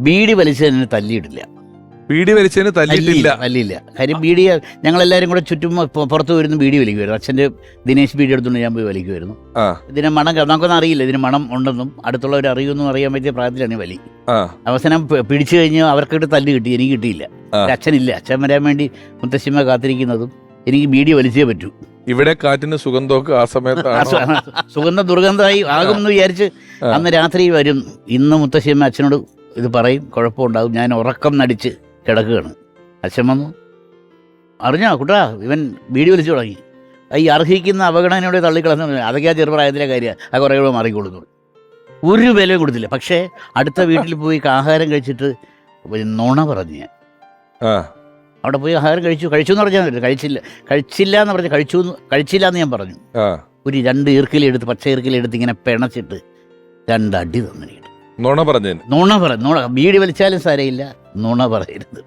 ബീഡി വലിച്ചതിന് തല്ലിയിടില്ല. ബീഡി വലിച്ചതിന് തല്ലിയിട്ടില്ല. തല്ലിയില്ല കാര്യം ബീഡി ഞങ്ങളെല്ലാവരും കൂടെ ചുറ്റും പുറത്ത് വരുന്ന ബീഡി വലിക്കുമായിരുന്നു. അച്ഛന്റെ ദിനേശ് ബീഡി എടുത്തുകൊണ്ട് ഞാൻ പോയി വലിക്കുമായിരുന്നു. ഇതിന് മണം നമുക്കൊന്നും അറിയില്ല. ഇതിന് മണം ഉണ്ടെന്നും അടുത്തുള്ളവർ അറിയുമെന്നും അറിയാൻ പറ്റിയ പ്രായത്തിലാണ് വലി. അവസാനം പിടിച്ചു കഴിഞ്ഞ് അവർക്കിട്ട് തല്ല് കിട്ടി. എനിക്ക് കിട്ടിയില്ല. അച്ഛനില്ല. അച്ഛൻ വരാൻ വേണ്ടി മുത്തശ്ശിമ്മ കാത്തിരിക്കുന്നതും എനിക്ക് ബീഡി വലിച്ചേ പറ്റൂ. ഇവിടെ കാറ്റിന് സുഗന്ധമൊക്കെ ആ സമയത്ത് സമയത്താണ് സുഗന്ധ ദുർഗന്ധമായി ആകുമെന്ന് വിചാരിച്ച് അന്ന് രാത്രി വരും. ഇന്ന് മുത്തശ്ശിയമ്മ അച്ഛനോട് ഇത് പറയും കുഴപ്പമുണ്ടാകും. ഞാൻ ഉറക്കം നടിച്ച് കിടക്കുകയാണ്. അച്ഛൻ വന്നു. അറിഞ്ഞോ കുട്ടാ ഇവൻ വീഡിയോ വലിച്ചു തുടങ്ങി. ഈ അർഹിക്കുന്ന അവഗണനയോടെ തള്ളിക്കളഞ്ഞു അതൊക്കെ ആ ചെറുപ്രായത്തിലെ കാര്യമാണ് ആ കുറേ കൂടെ മാറിക്കൊള്ളുന്നു. ഒരു വിലയും കൊടുത്തില്ല. പക്ഷേ അടുത്ത വീട്ടിൽ പോയി ആഹാരം കഴിച്ചിട്ട് നുണ പറഞ്ഞു ഞാൻ. ആ. അവിടെ പോയി ആഹാരം കഴിച്ചു. കഴിച്ചു എന്ന് പറഞ്ഞാൽ കഴിച്ചില്ല. കഴിച്ചില്ല എന്ന് പറഞ്ഞു കഴിച്ചു കഴിച്ചില്ല എന്ന് ഞാൻ പറഞ്ഞു. ആ. ഒരു രണ്ട് ഈർക്കിലെടുത്ത് പച്ച ഈർക്കിലെടുത്ത് ഇങ്ങനെ പിണച്ചിട്ട് രണ്ടടി തന്നിട്ട് നുണ പറഞ്ഞു നുണ പറ നുണ ബീഡി വലിച്ചാലും സാരയില്ല നുണ പറയരുത്.